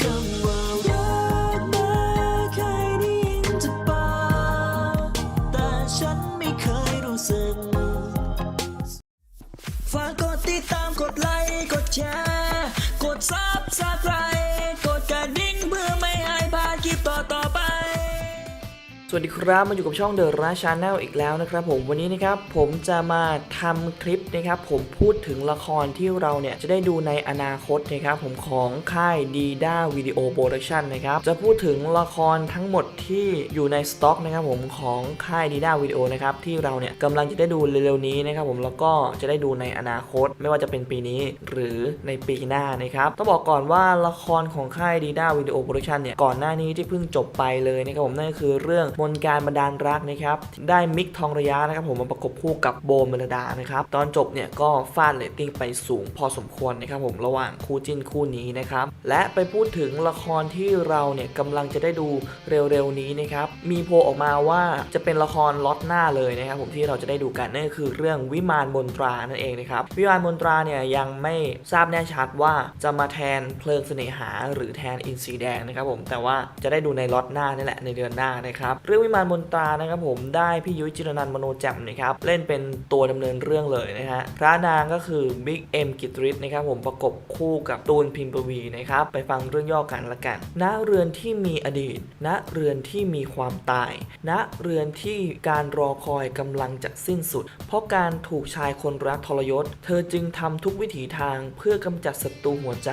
ค สวัสดีครับมาอยู่กับช่องเดอะราชาแนลอีกแล้วนะครับผมวันนี้นะครับผมจะมาทำคลิปนะครับผมพูดถึงละครที่เราเนี่ยจะได้ดูในอนาคตนะครับผมของค่ายดีด้าวิดีโอโปรดักชันนะครับจะพูดถึงละครทั้งหมดที่อยู่ในสต็อกนะครับผมของค่ายดีด้าวิดีโอนะครับที่เราเนี่ยกำลังจะได้ดูเร็วๆนี้นะครับผมแล้วก็จะได้ดูในอนาคต ไม่ว่าจะเป็นปีนี้หรือในปีหน้านะครับต้องบอกก่อนว่าละครของค่ายดีด้าวิดีโอโปรดักชันเนี่ยก่อนหน้านี้ที่เพิ่งจบไปเลยนะครับผมนั่นก็คือเรื่องมนการบันดาลรักนะครับได้มิกทองระยะนะครับผมมาประกบคู่กับโบมลดานะครับตอนจบเนี่ยก็ฟาดเรตติ้งไปสูงพอสมควรนะครับผมระหว่างคู่จิ้นคู่นี้นะครับและไปพูดถึงละครที่เราเนี่ยกำลังจะได้ดูเร็วๆนี้นะครับมีโพออกมาว่าจะเป็นละครล็อตหน้าเลยนะครับผมที่เราจะได้ดูกันนั่นก็คือเรื่องวิมานมนตรานั่นเองนะครับวิมานมนตราเนี่ยยังไม่ทราบแน่ชัดว่าจะมาแทนเพลิงเสน่หา หรือแทนอินซีแดงนะครับผมแต่ว่าจะได้ดูในล็อตหน้านี่แหละในเดือนหน้านะครับรื่องวิมานมนตรานะครับผมได้พี่ยุ้ยจิรนันมโนแจ่มนะครับเล่นเป็นตัวดำเนินเรื่องเลยนะฮะพระนางก็คือบิ๊กเอ็มกิตริศนะครับผมประกบคู่กับตูนพิมพ์ปวีนะครับไปฟังเรื่องย่อกันละกันณเรือนที่มีอดีต ณเรือนที่มีความตาย ณเรือนที่การรอคอยกำลังจะสิ้นสุด เพราะการถูกชายคนรักทรยศ เธอจึงทำทุกวิถีทางเพื่อกำจัดศัตรูหัวใจ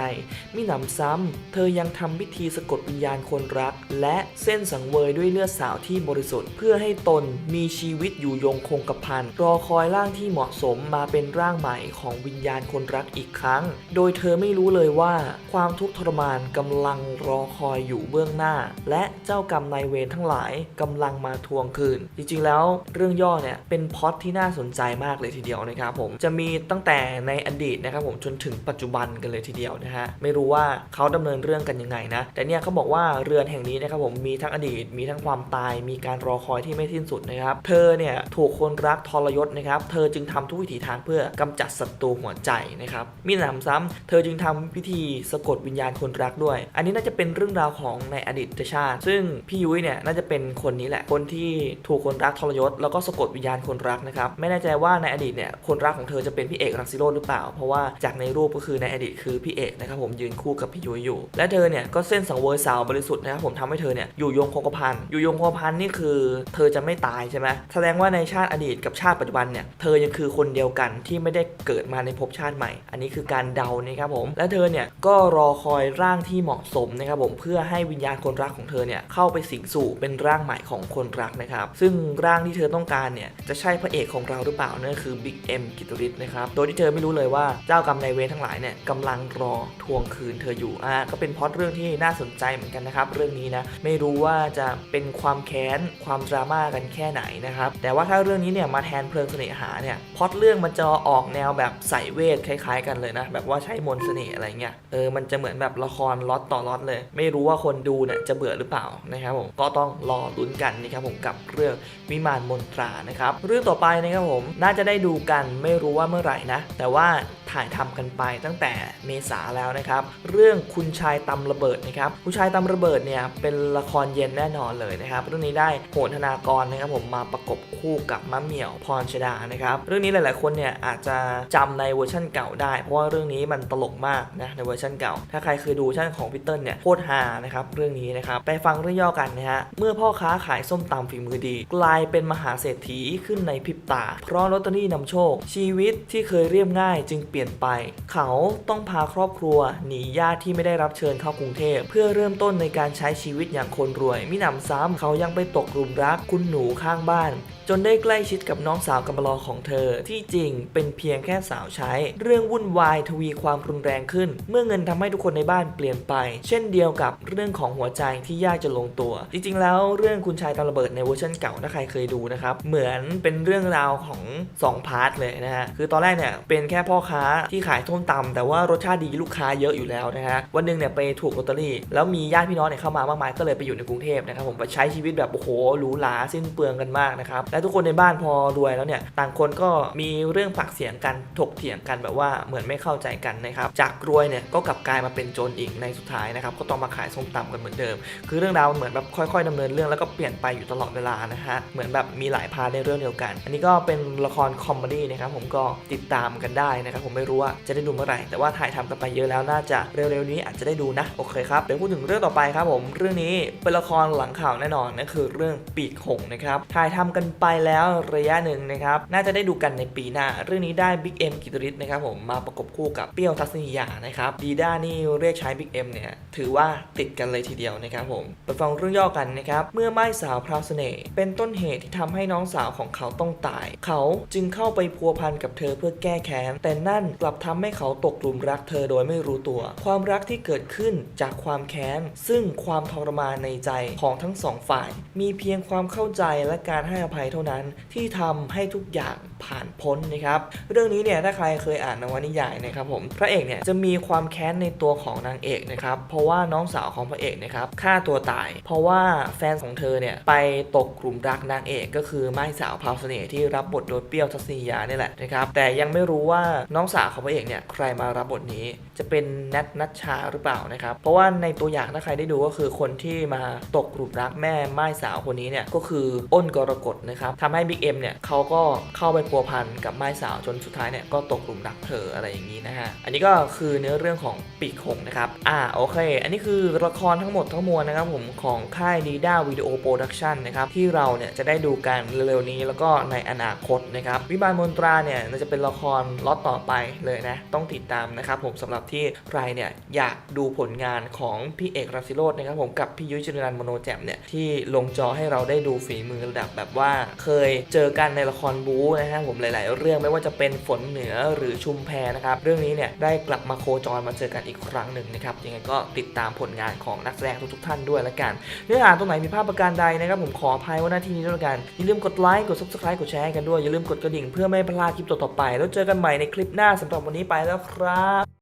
มิหนำซ้ำเธอยังทำพิธีสะกดวิญญาณคนรัก และเส้นสังเวยด้วยเลือดสาวที่บริสุทธิ์ เพื่อให้ตนมีชีวิตอยู่ยงคงกระพันรอคอยร่างที่เหมาะสมมาเป็นร่างใหม่ของวิญญาณคนรักอีกครั้ง โดยเธอไม่รู้เลยว่า ความทุกข์ทรมานกำลังรอคอยอยู่เบื้องหน้า และเจ้ากรรมนายเวรทั้งหลายกำลังมาทวงคืน จริงๆแล้วเรื่องย่อเนี่ยเป็นพอตที่น่าสนใจมากเลยทีเดียวนะครับผมจะมีตั้งแต่ในอดีตนะครับผมจนถึงปัจจุบันกันเลยทีเดียวนะฮะไม่รู้ว่าเขาดำเนินเรื่องกันยังไงนะแต่เนี่ยเขาบอกว่าเรือนแห่งนี้นะครับผมมีทั้งอดีตมีทั้งความตายมีการรอคอยที่ไม่สิ้นสุดนะครับ เธอเนี่ยถูกคนรักทรยศนะครับ เธอจึงทำทุกวิถีทางเพื่อกำจัดศัตรูหัวใจนะครับ มีหนำซ้ำเธอจึงทำพิธีสะกดวิญญาณคนรักด้วย อันนี้น่าจะเป็นเรื่องราวของในอดีตชาติ ซึ่งพี่ยุ้ยเนี่ยน่าจะเป็นคนนี้แหละ คนที่ถูกคนรักทรยศ แล้วก็สะกดวิญญาณคนรักนะครับ ไม่แน่ใจว่าในอดีตเนี่ยคนรักของเธอจะเป็นพี่เอกรังสิโรจน์หรือเปล่า เพราะว่าจากในรูปก็คือในอดีตคือพี่เอกนะครับผมยืนคู่กับพี่ยุ้ยอยู่ และเธอเนี่ยก็เส้นสังเวยสาวบริสุทธิ์นะครับผมทำให้เธอเนี่ยอยู่ยงคงกระพันอยู่ยงคงกระพันนี่คือเธอจะไม่ตายใช่ไหมแสดงว่าในชาติอดีตกับชาติปัจจุบันเนี่ยเธอยังคือคนเดียวกันที่ไม่ได้เกิดมาในภพชาติใหม่ อันนี้คือการเดานะครับผม และเธอเนี่ยก็รอคอยร่างที่เหมาะสมนะครับผมเพื่อให้วิญญาณคนรักของเธอเนี่ยเข้าไปสิงสู่เป็นร่างใหม่ของคนรักนะครับ ซึ่งร่างที่เธอต้องการเนี่ยจะใช่พระเอกของเราหรือเปล่านั่นคือบิ๊กเอ็มกิตริศนะครับโดยที่เธอไม่รู้เลยว่าเจ้ากรรมนายเวรทั้งหลายเนี่ยกำลังรอทวงคืนเธออยู่อ่าก็เป็นพอตเรื่องที่น่าสนใจเหมือนกันนะครับเรื่องนี้นะไม่รู้ว่าจะเป็นความแค้นความดราม่ากันแค่ไหนนะครับ แต่ว่าถ้าเรื่องนี้เนี่ยมาแทนเพลิงเสน่หาเนี่ยพอตเรื่องมันจะออกแนวแบบใส่เวทคล้ายๆ กันเลยนะ แบบว่าใช้มนต์เสน่ห์อะไรเงี้ยเออมันจะเหมือนแบบละครล็อตต่อล็อตเลย ไม่รู้ว่าคนดูเนี่ยจะเบื่อหรือเปล่านะครับผมก็ต้องรอลุ้นกันนะครับผมกับเรื่องวิมานมนตรานะครับเรื่องต่อไปนะครับผมน่าจะได้ดูกันไม่รู้ว่าเมื่อไหร่นะ แต่ว่าถ่ายทำกันไปตั้งแต่เมษาแล้วนะครับ เรื่องคุณชายตำระเบิดนะครับคุณชายตำระเบิดเนี่ยเป็นละครเย็นแน่นอนเลยนะครับเรื่องนี้ได้โหนธนากรนะครับผมมาประกบคู่กับมะเหมี่ยวพรชดานะครับเรื่องนี้หลาย ๆ คนเนี่ยอาจจะจำในเวอร์ชั่นเก่าได้ เพราะว่าเรื่องนี้มันตลกมากนะในเวอร์ชันเก่า ถ้าใครเคยดูเวอร์ชันของพีเตอร์เนี่ยโคตรฮานะครับเรื่องนี้นะครับไปฟังเรื่องย่อกันนะฮะเมื่อพ่อค้าขายส้มตำฝีมือดี กลายเป็นมหาเศรษฐีขึ้นในพริบตา เพราะลอตเตอรี่นำโชค ชีวิตที่เคยเรียบง่ายจึงเปลี่ยนไป เขาต้องพาครอบครัว หนีญาติที่ไม่ได้รับเชิญเข้ากรุงเทพ เพื่อเริ่มต้นในการใช้ชีวิตอย่างคนรวยมิหนำซ้ำเขายังไปตกหลุมรักคุณหนูข้างบ้าน จนได้ใกล้ชิดกับน้องสาวกำมะลอของเธอ ที่จริงเป็นเพียงแค่สาวใช้ เรื่องวุ่นวายทวีความรุนแรงขึ้น เมื่อเงินทำให้ทุกคนในบ้านเปลี่ยนไป เช่นเดียวกับเรื่องของหัวใจที่ยากจะลงตัว จริงๆ แล้วเรื่องคุณชายตาระเบิดในเวอร์ชันเก่าถ้าใครเคยดูนะครับเหมือนเป็นเรื่องราวของ2พาร์ทเลยนะฮะคือตอนแรกเนี่ยเป็นแค่พ่อค้าที่ขายส้มตำแต่ว่ารสชาติดีลูกค้าเยอะอยู่แล้วนะฮะวันหนึ่งเนี่ยไปถูกลอตเตอรี่ แล้วมีญาติพี่น้องเนี่ยเข้ามามากมายก็เลยไปอยู่ในกรุงเทพนะครับผมไปใช้ชีวิตแบบโอ้โหหรูหราสิ้นเปลืองกันมากนะครับและทุกคนในบ้านพอรวยแล้วเนี่ยต่างคนก็มีเรื่องปากเสียงกันถกเถียงกันแบบว่าเหมือนไม่เข้าใจกันนะครับจากรวยเนี่ยก็กลับกลายมาเป็นโจรอีกในสุดท้ายนะครับก็ต้องมาขายส้มตำกันเหมือนเดิม คือเรื่องราวมันเหมือนแบบค่อยๆดำเนินเรื่องแล้วก็เปลี่ยนไปอยู่ตลอดเวลานะฮะเหมือนแบบมีหลายพาร์ทในเรื่องเดียวกัน อันนี้ก็เป็นละครคอมเมดี้นะครับผมก็ติดตามกันได้นะครับผมไม่รู้ว่าจะได้ดูเมื่อไหร่ แต่ว่าถ่ายทำกันไปเยอะแล้วน่าจะเร็วๆนี้อาจจะได้ดูนะโอเคครับเดี๋ยวพูดถึงเรื่องต่อไปครับผมเรื่องนี้เป็นละครหลังข่าวแน่นอนนั่นคือเรื่องปีกหงนะครับถ่ายทำกันไปแล้วระยะหนึ่งนะครับน่าจะได้ดูกันในปีหน้า เรื่องนี้ได้บิ๊กเอ็มกิตริศนะครับผมมาประกบคู่กับเปรี้ยวทัศนียานะครับดีด้านี่เรียกใช้บิ๊กเอ็มเนี่ยถือว่าติดกันเลยทีเดียวนะครับผมไปฟังเรื่องย่อกันนะครับเมื่อไม้สาวพราวเสน่ห์เป็นต้นเหตุที่ทำให้น้องสาวของเขาต้องตาย เขาจึงเข้าไปพัวพันกับเธอเพื่อแก้แค้นแต่นั่นกลับทำให้เขาตกหลุมรักเธอโดยไม่รู้ตัว ความรักที่เกิดขึ้นจากความแค้นซึ่งความทรมานในใจของทั้งสองฝ่ายมีเพียงความเข้าใจและการให้อภัยเท่านั้นที่ทำให้ทุกอย่างผ่านพ้นนะครับ เรื่องนี้เนี่ยถ้าใครเคยอ่านนวนิยายนะครับผมพระเอกเนี่ยจะมีความแค้นในตัวของนางเอกนะครับเพราะว่าน้องสาวของพระเอกนะครับฆ่าตัวตาย เพราะว่าแฟนของเธอเนี่ยไปตกกลุ่มรักนางเอกก็คือไม้สาวพาวเสน่ห์ที่รับบทโดยเปรี้ยวทัศนียาเนี่ยแหละนะครับแต่ยังไม่รู้ว่าน้องสาวของพระเอกเนี่ยใครมารับบทนี้ จะเป็นแนทนัชชาหรือเปล่านะครับ เพราะว่าในตัวอย่างถ้าใครได้ดูก็คือคนที่มาตกกลุ่มรักแม่ไม้สาวคนนี้เนี่ยก็คืออ้นกรกฎนะครับทำให้บิ๊กเอ็มเนี่ยเขาก็เข้าไปพัวพันกับไม้สาวจนสุดท้ายเนี่ยก็ตกกลุ่มรักเธออะไรอย่างนี้นะฮะอันนี้ก็คือเนื้อเรื่องของปีกหงนะครับอ่าโอเค อันนี้คือละครทั้งหมดทั้งมวลนะครับผมของค่ายดีด้าวิดีโอโปรดักชันนะครับที่เราเนี่ยจะได้ดูกันเร็วๆนี้แล้วก็ในอนาคตนะครับวิบาลมนตราเนี่ยจะเป็นละครล็อตต่อไปเลยนะต้องติดตามนะครับผมสำหรับที่ใครเนี่ยอยากดูผลงานของพี่เอกรัสิโรจน์นะครับผมกับพี่ยุ้ยจิรนันท์มโนแจ่มเนี่ยที่ลงจอให้เราได้ดูฝีมือระดับแบบว่า เคยเจอกันในละครบู๊นะฮะผมหลาย ๆ เรื่องไม่ว่าจะเป็นฝนเหนือหรือชุมแพนะครับ เรื่องนี้เนี่ยได้กลับมาโคจรมาเจอกันอีกครั้งหนึ่งนะครับยังไงก็ติดตามผลงานของนักแสดงทุก ๆ ท่านด้วยละกัน เนื้อหาตรงไหนมีภาพประการใดนะครับผมขออภัยว่าหน้าที่นี้ด้วยละกันอย่าลืมกดไลค์กด subscribe กดแชร์ให้กันด้วยอย่าลืมกดกระดิ่งเพื่อไม่พลาดคลิปต่อๆไป แล้วเจอกันใหม่ในคลิปหน้าสำหรับวันนี้ไปแล้วครับ